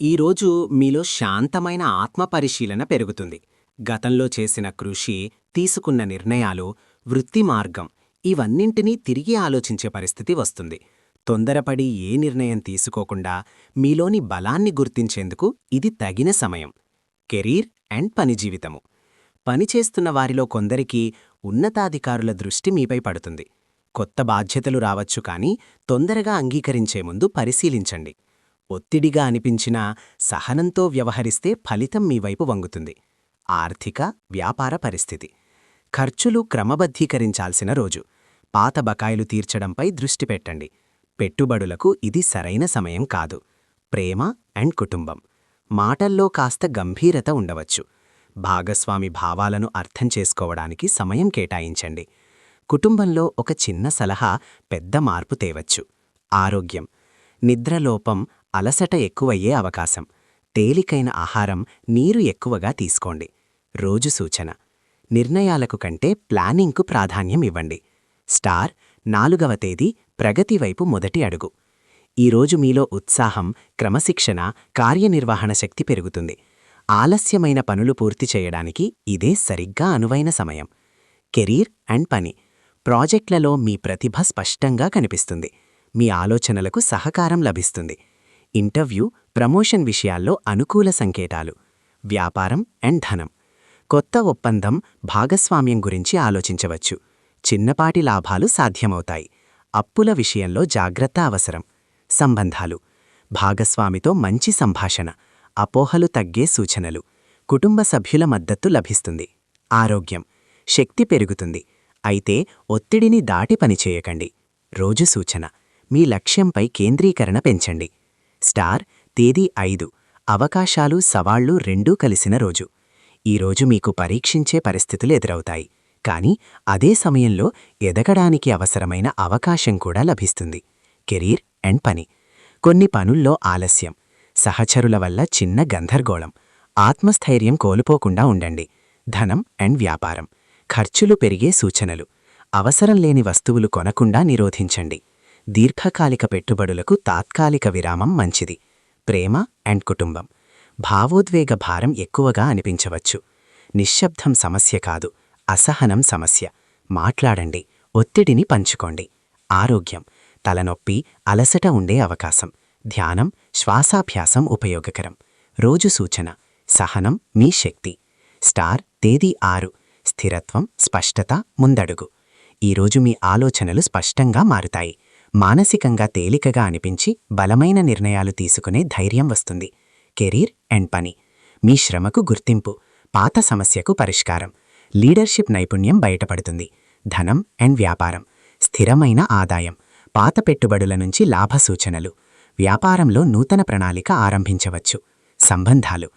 ఈరోజు మీలో శాంతమైన ఆత్మపరిశీలన పెరుగుతుంది. గతంలో చేసిన కృషి తీసుకున్న నిర్ణయాలు వృత్తి మార్గం ఇవన్నింటినీ తిరిగి ఆలోచించే పరిస్థితి వస్తుంది. తొందరపడి ఏ నిర్ణయం తీసుకోకుండా మీలోని బలాన్ని గుర్తించేందుకు ఇది తగిన సమయం. కెరీర్ అండ్ పని జీవితము. పనిచేస్తున్న వారిలో కొందరికి ఉన్నతాధికారుల దృష్టి మీపై పడుతుంది. కొత్త బాధ్యతలు రావచ్చు కానీ తొందరగా అంగీకరించే ముందు పరిశీలించండి. ఒత్తిడిగా అనిపించినా సహనంతో వ్యవహరిస్తే ఫలితం మీ వైపు వంగుతుంది. ఆర్థిక వ్యాపార పరిస్థితి. ఖర్చులు క్రమబద్ధీకరించాల్సిన రోజు. పాత బకాయిలు తీర్చడంపై దృష్టి పెట్టండి. పెట్టుబడులకు ఇది సరైన సమయం కాదు. ప్రేమ అండ్ కుటుంబం. మాటల్లో కాస్త గంభీరత ఉండవచ్చు. భాగస్వామి భావాలను అర్థం చేసుకోవడానికి సమయం కేటాయించండి. కుటుంబంలో ఒక చిన్న సలహా పెద్ద మార్పు తేవచ్చు. ఆరోగ్యం. నిద్రలోపం అలసట ఎక్కువయ్యే అవకాశం. తేలికైన ఆహారం నీరు ఎక్కువగా తీసుకోండి. రోజు సూచన. నిర్ణయాలకు కంటే ప్లానింగ్కు ప్రాధాన్యం ఇవ్వండి. స్టార్ నాలుగవ తేదీ ప్రగతి వైపు మొదటి అడుగు. ఈరోజు మీలో ఉత్సాహం క్రమశిక్షణ కార్యనిర్వహణ శక్తి పెరుగుతుంది. ఆలస్యమైన పనులు పూర్తి చేయడానికి ఇదే సరిగ్గా అనువైన సమయం. కెరీర్ అండ్ పని. ప్రాజెక్ట్లలో మీ ప్రతిభ స్పష్టంగా కనిపిస్తుంది. మీ ఆలోచనలకు సహకారం లభిస్తుంది. ఇంటర్వ్యూ ప్రమోషన్ విషయాల్లో అనుకూల సంకేతాలు. వ్యాపారం అండ్ ధనం. కొత్త ఒప్పందం భాగస్వామ్యం గురించి ఆలోచించవచ్చు. చిన్నపాటి లాభాలు సాధ్యమవుతాయి. అప్పుల విషయంలో జాగ్రత్త అవసరం. సంబంధాలు. భాగస్వామితో మంచి సంభాషణ. అపోహలు తగ్గే సూచనలు. కుటుంబ సభ్యుల మద్దతు లభిస్తుంది. ఆరోగ్యం. శక్తి పెరుగుతుంది. అయితే ఒత్తిడిని దాటి పనిచేయకండి. రోజు సూచన. మీ లక్ష్యంపై కేంద్రీకరణ పెంచండి. స్టార్ తేదీ ఐదు. అవకాశాలు సవాళ్ళు రెండూ కలిసిన రోజు. ఈరోజు మీకు పరీక్షించే పరిస్థితులు ఎదురవుతాయి. కానీ అదే సమయంలో ఎదగడానికి అవసరమైన అవకాశం కూడా లభిస్తుంది. కెరీర్ అండ్ పని. కొన్ని పనుల్లో ఆలస్యం. సహచరుల వల్ల చిన్న గందరగోళం. ఆత్మస్థైర్యం కోల్పోకుండా ఉండండి. ధనం అండ్ వ్యాపారం. ఖర్చులు పెరిగే సూచనలు. అవసరం లేని వస్తువులు కొనకుండా నిరోధించండి. దీర్ఘకాలిక పెట్టుబడులకు తాత్కాలిక విరామం మంచిది. ప్రేమ అండ్ కుటుంబం. భావోద్వేగ భారం ఎక్కువగా అనిపించవచ్చు. నిశ్శబ్దం సమస్య కాదు. అసహనం సమస్య. మాట్లాడండి. ఒత్తిడిని పంచుకోండి. ఆరోగ్యం. తలనొప్పి అలసట ఉండే అవకాశం. ధ్యానం శ్వాసాభ్యాసం ఉపయోగకరం. రోజు సూచన. సహనం మీ శక్తి. స్టార్ తేదీ ఆరు. స్థిరత్వం స్పష్టత ముందడుగు. ఈరోజు మీ ఆలోచనలు స్పష్టంగా మారుతాయి. మానసికంగా తేలికగా అనిపించి బలమైన నిర్ణయాలు తీసుకునే ధైర్యం వస్తుంది. కెరీర్ అండ్ పని. మీ శ్రమకు గుర్తింపు. పాత సమస్యకు పరిష్కారం. లీడర్షిప్ నైపుణ్యం బయటపడుతుంది. ధనం అండ్ వ్యాపారం. స్థిరమైన ఆదాయం. పాత పెట్టుబడుల నుంచి లాభ సూచనలు. వ్యాపారంలో నూతన ప్రణాళిక ఆరంభించవచ్చు. సంబంధాలు.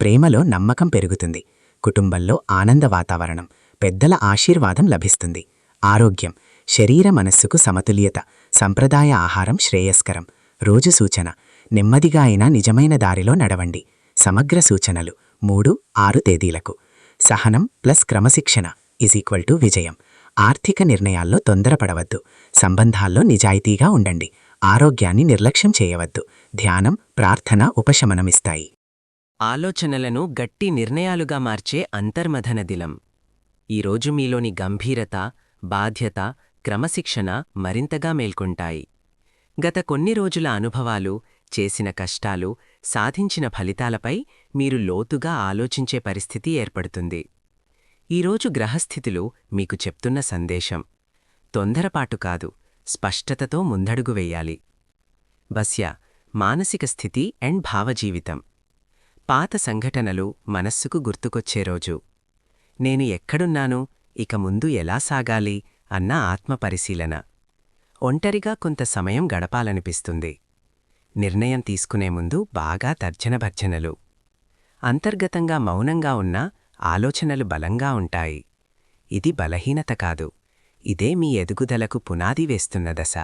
ప్రేమలో నమ్మకం పెరుగుతుంది. కుటుంబంలో ఆనంద వాతావరణం. పెద్దల ఆశీర్వాదం లభిస్తుంది. ఆరోగ్యం. శరీర మనస్సుకు సమతుల్యత. సంప్రదాయ ఆహారం శ్రేయస్కరం. రోజు సూచన. నెమ్మదిగా అయినా నిజమైన దారిలో నడవండి. సమగ్ర సూచనలు. మూడు ఆరు తేదీలకు. సహనం ప్లస్ క్రమశిక్షణ ఈజ్ ఈక్వల్ టు విజయం. ఆర్థిక నిర్ణయాల్లో తొందరపడవద్దు. సంబంధాల్లో నిజాయితీగా ఉండండి. ఆరోగ్యాన్ని నిర్లక్ష్యం చేయవద్దు. ధ్యానం ప్రార్థన ఉపశమనమిస్తాయి. ఆలోచనలను గట్టి నిర్ణయాలుగా మార్చే అంతర్మథన దిలం. ఈరోజు మీలోని గంభీరత బాధ్యత క్రమశిక్షణ మరింతగా మేల్కొంటాయి. గత కొన్ని రోజుల అనుభవాలు చేసిన కష్టాలు సాధించిన ఫలితాలపై మీరు లోతుగా ఆలోచించే పరిస్థితి ఏర్పడుతుంది. ఈరోజు గ్రహస్థితులు మీకు చెప్తున్న సందేశం. తొందరపాటు కాదు స్పష్టతతో ముందడుగు వెయ్యాలి బస్య మానసిక స్థితి అండ్ భావజీవితం. పాత సంఘటనలు మనస్సుకు గుర్తుకొచ్చే రోజు. నేను ఎక్కడున్నాను ఇక ముందు ఎలా సాగాలి అన్న ఆత్మపరిశీలన ఒంటరిగా కొంత సమయం గడపాలనిపిస్తుంది. నిర్ణయం తీసుకునే ముందు బాగా తర్జనభర్జనలు. అంతర్గతంగా మౌనంగా ఉన్న ఆలోచనలు బలంగా ఉంటాయి. ఇది బలహీనత కాదు. ఇదే మీ ఎదుగుదలకు పునాది వేస్తున్న దశ.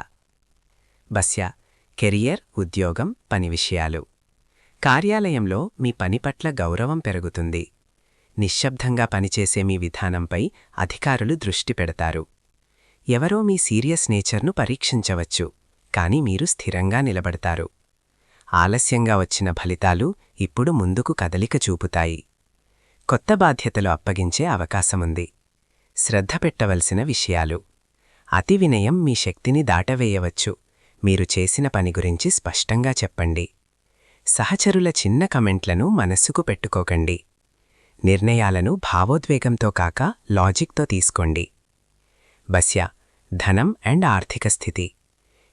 బస్య కెరియర్ ఉద్యోగం పని విషయాలు. కార్యాలయంలో మీ పని పట్ల గౌరవం పెరుగుతుంది. నిశ్శబ్దంగా పనిచేసే మీ విధానంపై అధికారులు దృష్టి పెడతారు. ఎవరో మీ సీరియస్ నేచర్ను పరీక్షించవచ్చు కాని మీరు స్థిరంగా నిలబడతారు. ఆలస్యంగా వచ్చిన ఫలితాలు ఇప్పుడు ముందుకు కదలిక చూపుతాయి. కొత్త బాధ్యతలు అప్పగించే అవకాశముంది. శ్రద్ధ పెట్టవలసిన విషయాలు. అతి వినయం మీ శక్తిని దాటవేయవచ్చు. మీరు చేసిన పని గురించి స్పష్టంగా చెప్పండి. సహచరుల చిన్న కమెంట్లను మనస్సుకు పెట్టుకోకండి. నిర్ణయాలను భావోద్వేగంతో కాక లాజిక్తో తీసుకోండి. బస్య ధనం అండ్ ఆర్థిక స్థితి.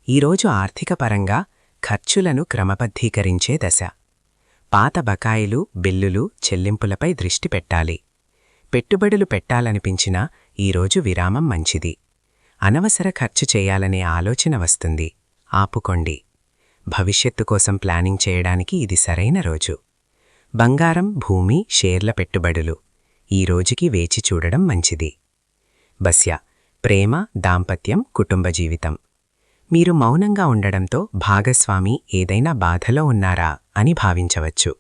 ఈరోజు ఆర్థిక పరంగా ఖర్చులను క్రమబద్ధీకరించే దశ. పాత బకాయిలు బిల్లులు చెల్లింపులపై దృష్టి పెట్టాలి. పెట్టుబడులు పెట్టాలనిపించినా ఈరోజు విరామం మంచిది. అనవసర ఖర్చు చేయాలనే ఆలోచన వస్తుంది. ఆపుకోండి. భవిష్యత్తు కోసం ప్లానింగ్ చేయడానికి ఇది సరైన రోజు. బంగారం భూమి షేర్ల పెట్టుబడులు. ఈ రోజుకి వేచి చూడడం మంచిది. బస్యా ప్రేమ దాంపత్యం కుటుంబ జీవితం. మీరు మౌనంగా ఉండడంతో భాగస్వామి ఏదైనా బాధలో ఉన్నారా అని భావించవచ్చు.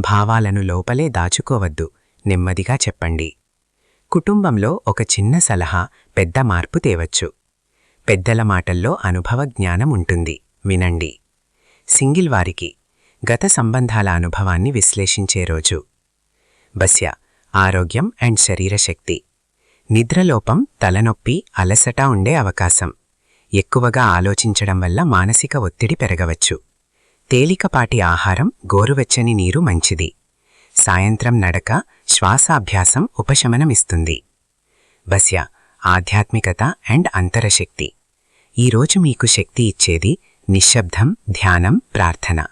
భావాలను లోపలే దాచుకోవద్దు నెమ్మదిగా చెప్పండి. కుటుంబంలో ఒక చిన్న సలహా పెద్ద మార్పు తేవచ్చు. పెద్దల మాటల్లో అనుభవ జ్ఞానం ఉంటుంది వినండి. సింగిల్ వారికి గత సంబంధాల అనుభవాన్ని విశ్లేషించే రోజు. బస్య ఆరోగ్యం అండ్ శరీరశక్తి నిద్రలోపం తలనొప్పి అలసట ఉండే అవకాశం. ఎక్కువగా ఆలోచించడం వల్ల మానసిక ఒత్తిడి పెరగవచ్చు. తేలికపాటి ఆహారం గోరువెచ్చని నీరు మంచిది. సాయంత్రం నడక శ్వాసాభ్యాసం ఉపశమనమిస్తుంది. వస్య ఆధ్యాత్మికత అండ్ అంతరశక్తి. ఈరోజు మీకు శక్తి ఇచ్చేది నిశ్శబ్దం ధ్యానం ప్రార్థన.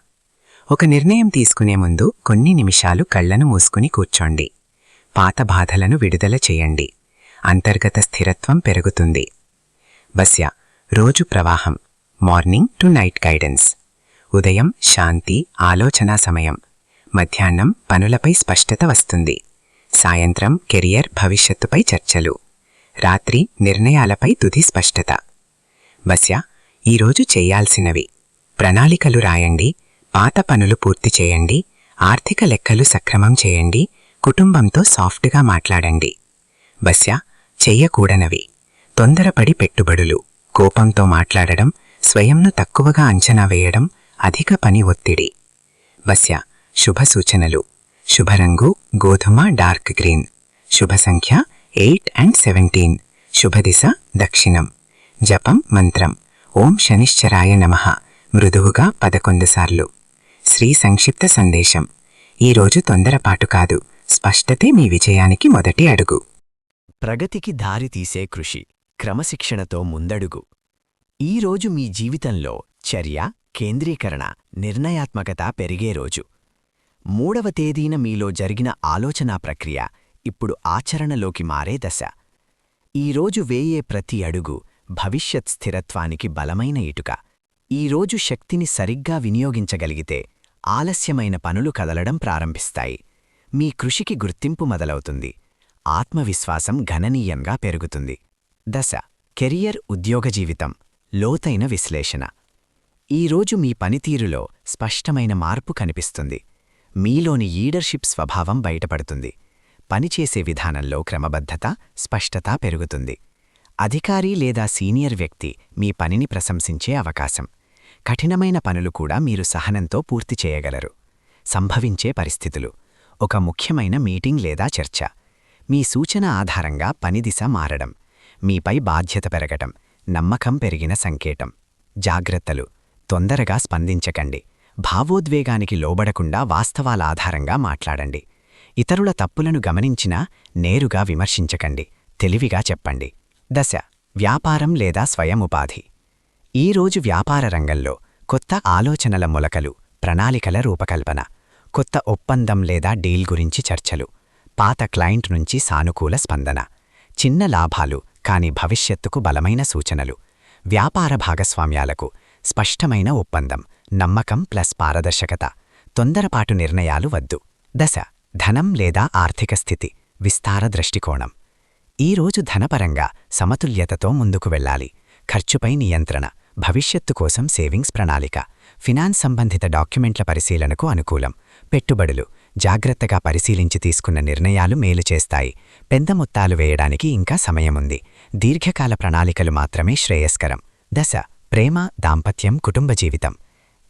ఒక నిర్ణయం తీసుకునే ముందు కొన్ని నిమిషాలు కళ్ళను మూసుకుని కూర్చోండి. పాత బాధలను విడుదల చేయండి. అంతర్గత స్థిరత్వం పెరుగుతుంది. బస్య రోజు ప్రవాహం. Morning to night guidance. ఉదయం శాంతి ఆలోచనా సమయం. మధ్యాహ్నం పనులపై స్పష్టత వస్తుంది. సాయంత్రం కెరియర్ భవిష్యత్తుపై చర్చలు. రాత్రి నిర్ణయాలపై తుది స్పష్టత. బస్య ఈరోజు చేయాల్సినవి. ప్రణాళికలు రాయండి పాత పనులు పూర్తి చేయండి ఆర్థిక లెక్కలు సక్రమం చేయండి కుటుంబంతో సాఫ్ట్గా మాట్లాడండి. బస్య చెయ్యకూడనవి. తొందరపడి పెట్టుబడులు. కోపంతో మాట్లాడడం స్వయంను తక్కువగా అంచనా వేయడం అధిక పని ఒత్తిడి. బస్య శుభ సూచనలు. శుభరంగు గోధుమ డార్క్ గ్రీన్. శుభ సంఖ్య ఎయిట్ అండ్ సెవెంటీన్. శుభదిశ దక్షిణం. జపం మంత్రం. ఓం శనిశ్చరాయ నమః. మృదువుగా పదకొండు సార్లు. శ్రీ సంక్షిప్త సందేశం. ఈరోజు తొందరపాటు కాదు. స్పష్టతే మీ విజయానికి మొదటి అడుగు. ప్రగతికి దారితీసే కృషి క్రమశిక్షణతో ముందడుగు. ఈరోజు మీ జీవితంలో చర్య కేంద్రీకరణ నిర్ణయాత్మకత పెరిగే రోజు. మూడవ తేదీన మీలో జరిగిన ఆలోచనా ప్రక్రియ ఇప్పుడు ఆచరణలోకి మారే దశ. ఈరోజు వేయే ప్రతి అడుగు భవిష్యత్ స్థిరత్వానికి బలమైన ఇటుక. ఈరోజు శక్తిని సరిగ్గా వినియోగించగలిగితే ఆలస్యమైన పనులు కదలడం ప్రారంభిస్తాయి. మీ కృషికి గుర్తింపు మొదలవుతుంది. ఆత్మవిశ్వాసం గణనీయంగా పెరుగుతుంది. దశ కెరియర్ ఉద్యోగ జీవితం లోతైన విశ్లేషణ. ఈరోజు మీ పనితీరులో స్పష్టమైన మార్పు కనిపిస్తుంది. మీలోని లీడర్షిప్ స్వభావం బయటపడుతుంది. పనిచేసే విధానంలో క్రమబద్ధత స్పష్టత పెరుగుతుంది. అధికారి లేదా సీనియర్ వ్యక్తి మీ పనిని ప్రశంసించే అవకాశం. కఠినమైన పనులు కూడా మీరు సహనంతో పూర్తి చేయగలరు. సంభవించే పరిస్థితులు. ఒక ముఖ్యమైన మీటింగ్ లేదా చర్చ. మీ సూచన ఆధారంగా పనిదిశ మారడం మీపై బాధ్యత పెరగటం నమ్మకం పెరిగిన సంకేతం. జాగ్రత్తలు తొందరగా స్పందించకండి. భావోద్వేగానికి లోబడకుండా వాస్తవాల ఆధారంగా మాట్లాడండి. ఇతరుల తప్పులను గమనించినా నేరుగా విమర్శించకండి. తెలివిగా చెప్పండి. దశ వ్యాపారం లేదా స్వయం ఉపాధి. ఈరోజు వ్యాపార రంగంలో కొత్త ఆలోచనల మొలకలు ప్రణాళికల రూపకల్పన కొత్త ఒప్పందం లేదా డీల్ గురించి చర్చలు. పాత క్లయింట్ నుంచి సానుకూల స్పందన. చిన్న లాభాలు కాని భవిష్యత్తుకు బలమైన సూచనలు. వ్యాపార భాగస్వామ్యాలకు స్పష్టమైన ఒప్పందం నమ్మకం ప్లస్ పారదర్శకత. తొందరపాటు నిర్ణయాలు వద్దు. దశ ధనం లేదా ఆర్థిక స్థితి విస్తార దృష్టికోణం. ఈరోజు ధనపరంగా సమతుల్యతతో ముందుకు వెళ్ళాలి. ఖర్చుపై నియంత్రణ భవిష్యత్తు కోసం సేవింగ్స్ ప్రణాళిక. ఫినాన్స్ సంబంధిత డాక్యుమెంట్ల పరిశీలనకు అనుకూలం. పెట్టుబడులు జాగ్రత్తగా పరిశీలించి తీసుకున్న నిర్ణయాలు మేలు చేస్తాయి. పెద్ద మొత్తాలు వేయడానికి ఇంకా సమయముంది. దీర్ఘకాల ప్రణాళికలు మాత్రమే శ్రేయస్కరం. దశ ప్రేమ దాంపత్యం కుటుంబ జీవితం.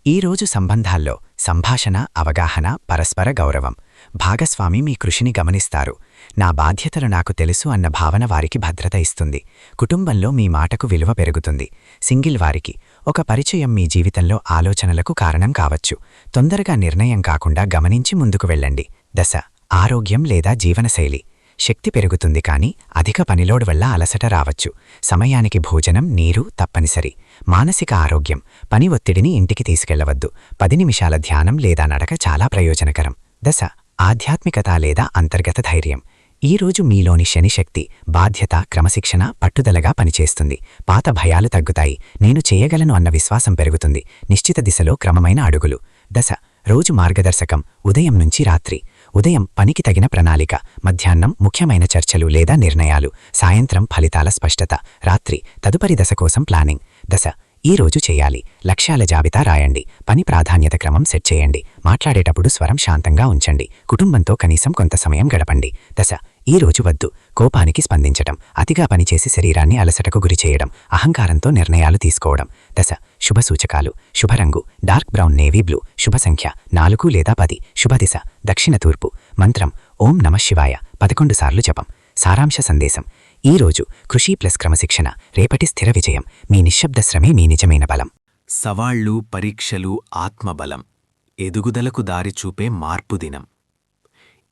ఈ రోజు సంబంధాల్లో సంభాషణ అవగాహన పరస్పర గౌరవం. భాగస్వామి మీ కృషిని గమనిస్తారు. నా బాధ్యతలు నాకు తెలుసు అన్న భావన వారికి భద్రత ఇస్తుంది. కుటుంబంలో మీ మాటకు విలువ పెరుగుతుంది. సింగిల్ వారికి ఒక పరిచయం మీ జీవితంలో ఆలోచనలకు కారణం కావచ్చు. తొందరగా నిర్ణయం కాకుండా గమనించి ముందుకు వెళ్ళండి. దశ ఆరోగ్యం లేదా జీవనశైలి. శక్తి పెరుగుతుంది కానీ అధిక పనిలోడ్ వల్ల అలసట రావచ్చు. సమయానికి భోజనం నీరు తప్పనిసరి. మానసిక ఆరోగ్యం పని ఒత్తిడిని ఇంటికి తీసుకెళ్ళవద్దు. పది నిమిషాల ధ్యానం లేదా నడక చాలా ప్రయోజనకరం. దశ ఆధ్యాత్మికత లేదా అంతర్గత ధైర్యం. ఈ రోజు మీలోని శనిశక్తి బాధ్యత క్రమశిక్షణ పట్టుదలగా పనిచేస్తుంది. పాత భయాలు తగ్గుతాయి. నేను చేయగలను అన్న విశ్వాసం పెరుగుతుంది. నిశ్చిత దిశలో క్రమమైన అడుగులు. దశ. రోజు మార్గదర్శకం. ఉదయం నుంచి రాత్రి. ఉదయం పనికి తగిన ప్రణాళిక. మధ్యాహ్నం ముఖ్యమైన చర్చలు లేదా నిర్ణయాలు. సాయంత్రం ఫలితాల స్పష్టత. రాత్రి తదుపరి దశ కోసం ప్లానింగ్. దశ. ఈ రోజు చేయాలి. లక్ష్యాల జాబితా రాయండి. పని ప్రాధాన్యత క్రమం సెట్ చేయండి. మాట్లాడేటప్పుడు స్వరం శాంతంగా ఉంచండి. కుటుంబంతో కనీసం కొంత సమయం గడపండి. దశ. ఈ రోజు వద్దు. కోపానికి స్పందించటం. అతిగా పనిచేసి శరీరాన్ని అలసటకు గురి చేయడం. అహంకారంతో నిర్ణయాలు తీసుకోవడం. దశ. శుభ సూచకాలు. శుభరంగు డార్క్ బ్రౌన్ నేవీ బ్లూ. శుభ సంఖ్య. నాలుగు లేదా పది. శుభదిశ దక్షిణ తూర్పు. మంత్రం. ఓం నమ శివాయ. పదకొండు సార్లు జపం. సారాంశ సందేశం. ఈరోజు కృషి ప్లస్ క్రమశిక్షణ రేపటి స్థిర విజయం. మీ నిశ్శబ్ద శ్రమే మీ నిజమైన బలం. సవాళ్ళు పరీక్షలు ఆత్మబలం. ఎదుగుదలకు దారి చూపే మార్పు దినం.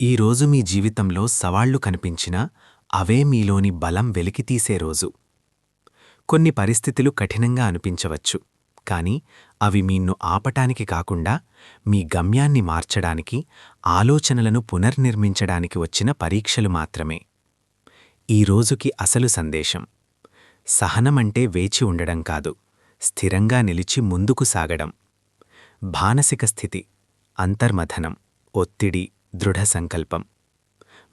ఈరోజు మీ జీవితంలో సవాళ్ళు కనిపించినా అవే మీలోని బలం వెలికితీసే రోజు. కొన్ని పరిస్థితులు కఠినంగా అనిపించవచ్చు కాని అవి మీన్ను ఆపటానికి కాకుండా మీ గమ్యాన్ని మార్చడానికి ఆలోచనలను పునర్నిర్మించడానికి వచ్చిన పరీక్షలు మాత్రమే. ఈ రోజుకి అసలు సందేశం. సహనమంటే వేచి ఉండడం కాదు స్థిరంగా నిలిచి ముందుకు సాగడం. మానసిక స్థితి అంతర్మథనం ఒత్తిడి దృఢ సంకల్పం.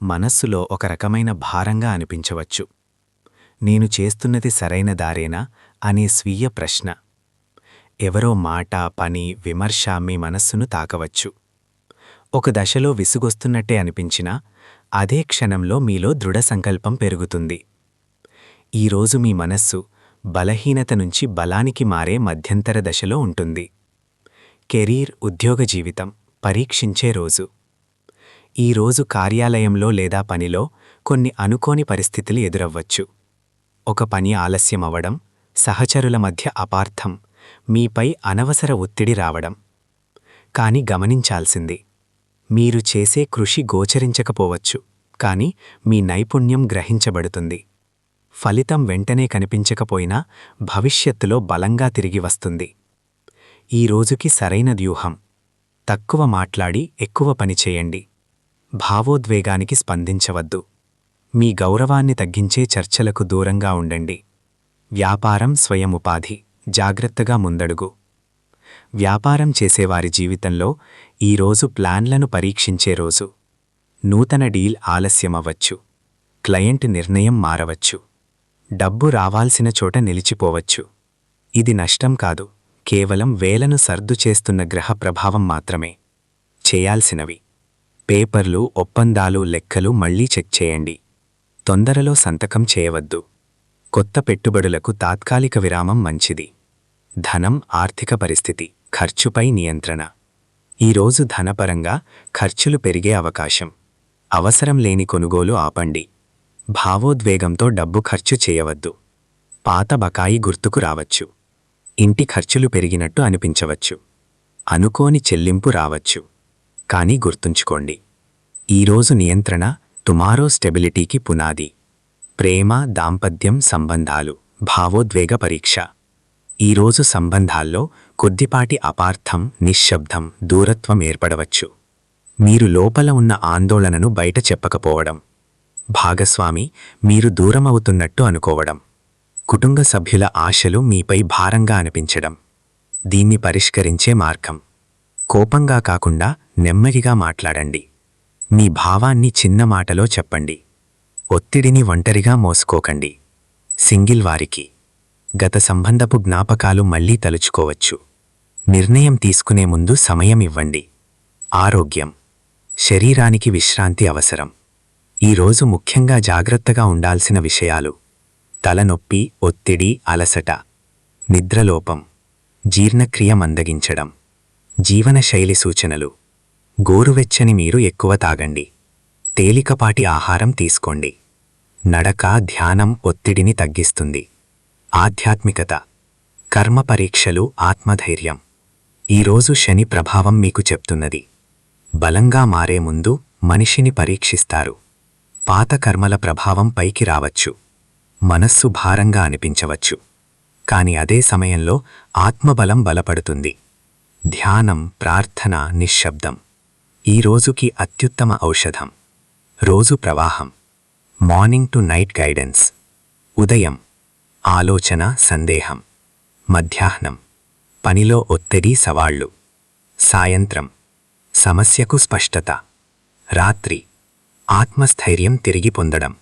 మనస్సులో ఒక రకమైన భారంగా అనిపించవచ్చు. నేను చేస్తున్నది సరైన దారేనా అనే స్వీయ ప్రశ్న. ఎవరో మాట పని విమర్శ మీ మనస్సును తాకవచ్చు. ఒక దశలో విసుగొస్తున్నట్టే అనిపించినా అదే క్షణంలో మీలో దృఢ సంకల్పం పెరుగుతుంది. ఈరోజు మీ మనస్సు బలహీనత నుంచి బలానికి మారే మధ్యంతర దశలో ఉంటుంది. కెరీర్ ఉద్యోగ జీవితం పరీక్షించే రోజు. ఈరోజు కార్యాలయంలో లేదా పనిలో కొన్ని అనుకోని పరిస్థితులు ఎదురవ్వచ్చు. ఒక పని ఆలస్యం అవ్వడం సహచరుల మధ్య అపార్థం మీపై అనవసర ఒత్తిడి రావడం. కాని గమనించాల్సింది మీరు చేసే కృషి గోచరించకపోవచ్చు కాని మీ నైపుణ్యం గ్రహించబడుతుంది. ఫలితం వెంటనే కనిపించకపోయినా భవిష్యత్తులో బలంగా తిరిగి వస్తుంది. ఈ రోజుకి సరైన వ్యూహం. తక్కువ మాట్లాడి ఎక్కువ పని చేయండి. భావోద్వేగానికి స్పందించవద్దు. మీ గౌరవాన్ని తగ్గించే చర్చలకు దూరంగా ఉండండి. వ్యాపారం స్వయం ఉపాధి. జాగ్రత్తగా ముందడుగు. వ్యాపారం చేసేవారి జీవితంలో ఈరోజు ప్లాన్లను పరీక్షించే రోజు. నూతన డీల్ ఆలస్యమవ్వచ్చు క్లయింట్ నిర్ణయం మారవచ్చు. డబ్బు రావాల్సిన చోట నిలిచిపోవచ్చు. ఇది నష్టం కాదు కేవలం వేలను సర్దు చేస్తున్న గ్రహ ప్రభావం మాత్రమే. చేయాల్సినవి. పేపర్లు ఒప్పందాలు లెక్కలు మళ్ళీ చెక్ చేయండి. తొందరలో సంతకం చేయవద్దు. కొత్త పెట్టుబడులకు తాత్కాలిక విరామం మంచిది. ధనం ఆర్థిక పరిస్థితి ఖర్చుపై నియంత్రణ. ఈరోజు ధనపరంగా ఖర్చులు పెరిగే అవకాశం. అవసరం లేని కొనుగోలు ఆపండి. భావోద్వేగంతో డబ్బు ఖర్చు చేయవద్దు. పాత బకాయి గుర్తుకు రావచ్చు. ఇంటి ఖర్చులు పెరిగినట్టు అనిపించవచ్చు. అనుకోని చెల్లింపు రావచ్చు. కానీ గుర్తుంచుకోండి. ఈరోజు నియంత్రణ టుమారో స్టెబిలిటీకి పునాది. ప్రేమ దాంపత్యం సంబంధాలు భావోద్వేగ పరీక్ష. ఈరోజు సంబంధాల్లో కొద్దిపాటి అపార్థం నిశ్శబ్దం దూరత్వం ఏర్పడవచ్చు. మీరు లోపల ఉన్న ఆందోళనను బయట చెప్పకపోవడం. భాగస్వామి మీరు దూరమవుతున్నట్టు అనుకోవడం. కుటుంబ సభ్యుల ఆశలు మీపై భారంగా అనిపించడం. దీన్ని పరిష్కరించే మార్గం. కోపంగా కాకుండా నెమ్మదిగా మాట్లాడండి. మీ భావాన్ని చిన్న మాటలో చెప్పండి. ఒత్తిడిని ఒంటరిగా మోసుకోకండి. సింగిల్ వారికి. గత సంబంధపు జ్ఞాపకాలు మళ్ళీ తలుచుకోవచ్చు. నిర్ణయం తీసుకునే ముందు సమయం ఇవ్వండి. ఆరోగ్యం. శరీరానికి విశ్రాంతి అవసరం. ఈరోజు ముఖ్యంగా జాగ్రత్తగా ఉండాల్సిన విషయాలు. తలనొప్పి ఒత్తిడి అలసట. నిద్రలోపం. జీర్ణక్రియ మందగించడం. జీవనశైలి సూచనలు. గోరువెచ్చని మీరు ఎక్కువ తాగండి. తేలికపాటి ఆహారం తీసుకోండి. నడక ధ్యానం ఒత్తిడిని తగ్గిస్తుంది. ఆధ్యాత్మికత కర్మ పరీక్షలు ఆత్మధైర్యం. ఈరోజు శని ప్రభావం మీకు చెప్తున్నది. బలంగా మారే ముందు మనిషిని పరీక్షిస్తారు. పాత కర్మల ప్రభావం పైకి రావచ్చు. మనస్సు భారంగా అనిపించవచ్చు. కాని అదే సమయంలో ఆత్మబలం బలపడుతుంది. ధ్యానం ప్రార్థన నిశ్శబ్దం. ఈ రోజుకి అత్యుత్తమ ఔషధం. రోజు ప్రవాహం. Morning to night guidance. ఉదయం. ఆలోచన సందేహం. మధ్యాహ్నం. పనిలో ఒత్తిడి సవాళ్ళు. సాయంత్రం. సమస్యకు స్పష్టత. రాత్రి. ఆత్మస్థైర్యం తిరిగి పొందడం.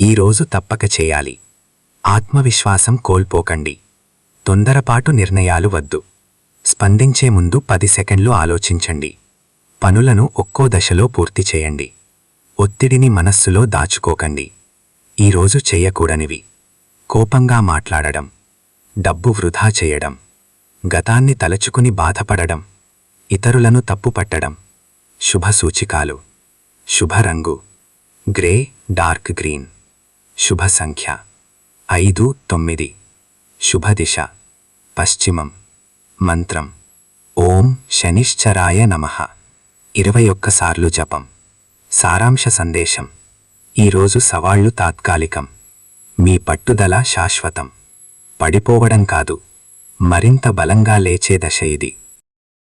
ఈరోజు తప్పక చేయాలి. ఆత్మవిశ్వాసం కోల్పోకండి. తొందరపాటు నిర్ణయాలు వద్దు. స్పందించే ముందు పది సెకండ్లు ఆలోచించండి. పనులను ఒక్కో దశలో పూర్తి చేయండి. ఒత్తిడిని మనస్సులో దాచుకోకండి. ఈరోజు చేయకూడనివి. కోపంగా మాట్లాడడం డబ్బు వృధా చేయడం గతాన్ని తలచుకుని బాధపడడం ఇతరులను తప్పుపట్టడం శుభ సూచికాలు శుభ రంగు గ్రే డార్క్ గ్రీన్ శుభ సంఖ్య ఐదు తొమ్మిది శుభ దిశ పశ్చిమం మంత్రం ఓం శనిశ్చరాయ నమః ఇరవై ఒక్కసార్లు జపం సారాంశ సందేశం ఈరోజు సవాళ్ళు తాత్కాలికం. మీ పట్టుదల శాశ్వతం. పడిపోవడం కాదు. మరింత బలంగా లేచే దశ ఇది.